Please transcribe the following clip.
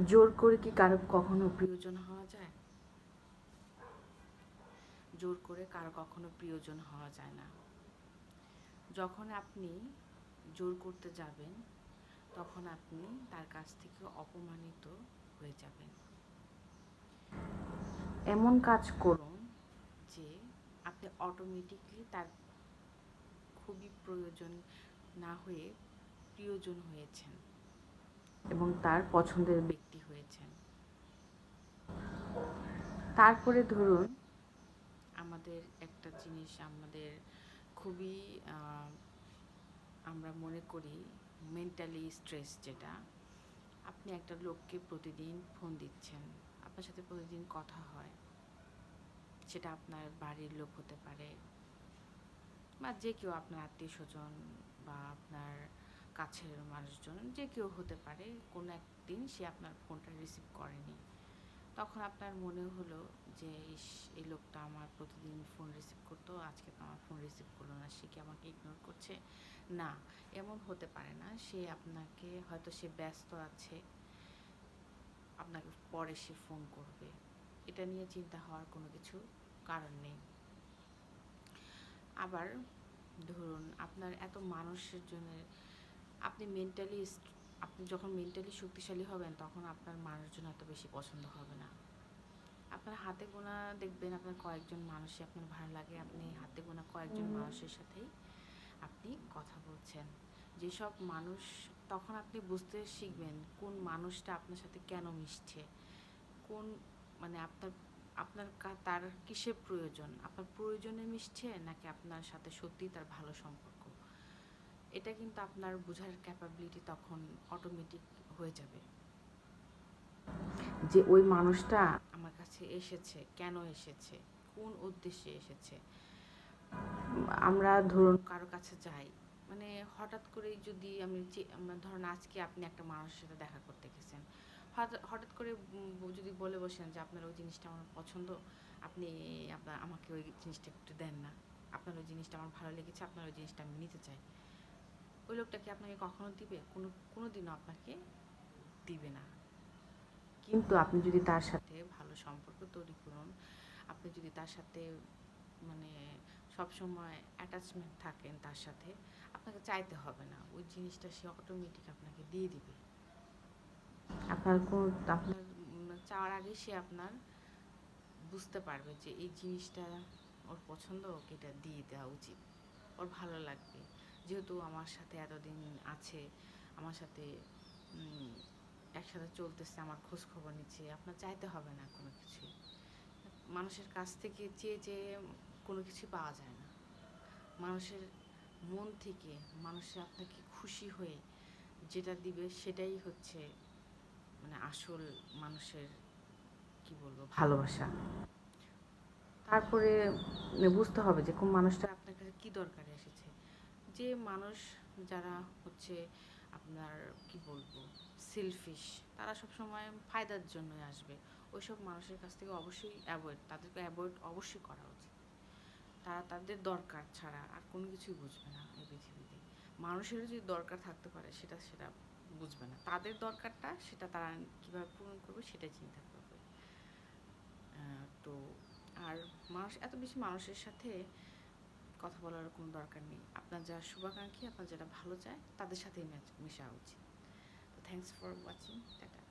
জোর করে কি কারও কখনো প্রিয়জন হওয়া যায়? জোর করে কারও কখনো প্রিয়জন হওয়া যায় না। যখন আপনি জোর করতে যাবেন, তখন আপনি তার কাছ থেকে অপমানিত হয়ে যাবেন। এমন কাজ করুন যে আপনি অটোমেটিকলি তার খুবই প্রয়োজন না হয়ে প্রিয়জন হয়েছেন। এবং তার পছন্দের ব্যক্তি হয়েছেন। তারপরে ধরুন, আমাদের একটা জিনিস আমাদের খুবই আমরা মনে করি মেন্টালি স্ট্রেস যেটা। আপনি একটা লোককে প্রতিদিন ফোন দিচ্ছেন, আপনার সাথে প্রতিদিন কথা হয়, সেটা আপনার বাড়ির লোক হতে পারে, বা যে কেউ আপনার আত্মীয় স্বজন বা আপনার কাছের মানুষজন, যে কেউ হতে পারে, কোনো একদিন সে আপনার ফোনটা রিসিভ করেনি। তখন আপনার মনে হলো যে এই লোকটা আমার প্রতিদিন ফোন রিসিভ করতো, আজকে তো আমার ফোন রিসিভ করল না, সে কি আমাকে ইগনোর করছে? না, এমন হতে পারে না। সে আপনাকে, হয়তো সে ব্যস্ত আছে, আপনাকে পরে সে ফোন করবে। এটা নিয়ে চিন্তা হওয়ার কোনো কিছু কারণ নেই। আবার, ধরুন, আপনার এত মানুষের জন্য আপনি মেন্টালি আপনি যখন মেন্টালি শক্তিশালী হবেন তখন আপনার মানুষজন এত বেশি পছন্দ হবে না। আপনার হাতে গোনা দেখবেন আপনার কয়েকজন মানুষই আপনার ভালো লাগে আপনি হাতে গোনা কয়েকজন মানুষের সাথেই আপনি কথা বলছেন। যেসব মানুষ তখন আপনি বুঝতে শিখবেন কোন মানুষটা আপনার সাথে কেন মিশছে। কোন মানে আপনার আপনার তার কিসের প্রয়োজন? আপনার প্রয়োজনে মিশছে নাকি আপনার সাথে সত্যিই তার ভালো সম্পর্ক? এটা কিন্তু আপনার বোঝার ক্যাপাবিলিটি তখন অটোমেটিক হয়ে যাবে। যে ওই মানুষটা আমার কাছে এসেছে কেন এসেছে কোন উদ্দেশ্যে এসেছে? আমরা ধরুন কারও কাছে যাই মানে হঠাৎ করেই যদি আমি চে- ধরুন আজকে আপনি একটা মানুষের সাথে দেখা করতে গেছেন হঠাৎ হঠাৎ করে যদি বলে বসেন যে আপনার ওই জিনিসটা আমার পছন্দ আপনি আপনার আমাকে ওই জিনিসটা একটু দেন না। আপনার ওই জিনিসটা আমার ভালো লেগেছে আপনার ওই জিনিসটা আমি নিতে চাই। ওই লোকটা কি আপনাকে কখনো দিবে? কোনো কোনো দিনও আপনাকে দিবে না। কিন্তু আপনি যদি তার সাথে ভালো সম্পর্ক তৈরি করুন আপনি যদি তার সাথে মানে সবসময় অ্যাটাচমেন্ট থাকেন তার সাথে আপনাকে চাইতে হবে না। ওই জিনিসটা সে অটোমেটিক আপনাকে দিয়ে দিবে। আপনার কোন আপনার চাওয়ার আগে সে আপনার বুঝতে পারবে যে এই জিনিসটা ওর পছন্দ ওকে এটা দিয়ে দেওয়া উচিত। ওর ভালো লাগবে। যেহেতু আমার সাথে এতদিন আছে আমার সাথে একসাথে চলতেছে আমার খোঁজ খবর নিচ্ছে আপনার চাইতে হবে না কোনো কিছু মানুষের কাছ থেকে চেয়ে চেয়ে কোনো কিছু পাওয়া যায় না। মানুষের মন থেকে মানুষের আপনাকে খুশি হয়ে যেটা দিবে সেটাই হচ্ছে মানে আসল মানুষের কি বলব ভালোবাসা। তারপরে বুঝতে হবে যে কোন মানুষটা আপনার কাছে কী দরকারে এসেছে? যে মানুষ যারা হচ্ছে আপনার কি বলব সেলফিশ তারা সবসময় ফায়দার জন্যই আসবে। ওইসব মানুষের কাছ থেকে অবশ্যই অ্যাভয়েড তাদেরকে অ্যাভয়েড অবশ্যই করা উচিত। তারা তাদের দরকার ছাড়া আর কোনো কিছুই বুঝবে না এই পৃথিবীতে। মানুষেরও যদি দরকার থাকতে পারে, সেটা সেটা বুঝবে না। তাদের দরকারটা সেটা তারা কীভাবে পূরণ করবে, সেটাই চিন্তা করবে। তো আর মানুষ, এত বেশি মানুষের সাথে কথা বলার কোনো দরকার নেই। আপনার যারা শুভাকাঙ্ক্ষী, আপনার যারা ভালো চায়, তাদের সাথেই মেশা উচিত। তো থ্যাংকস ফর ওয়াচিং টাটা।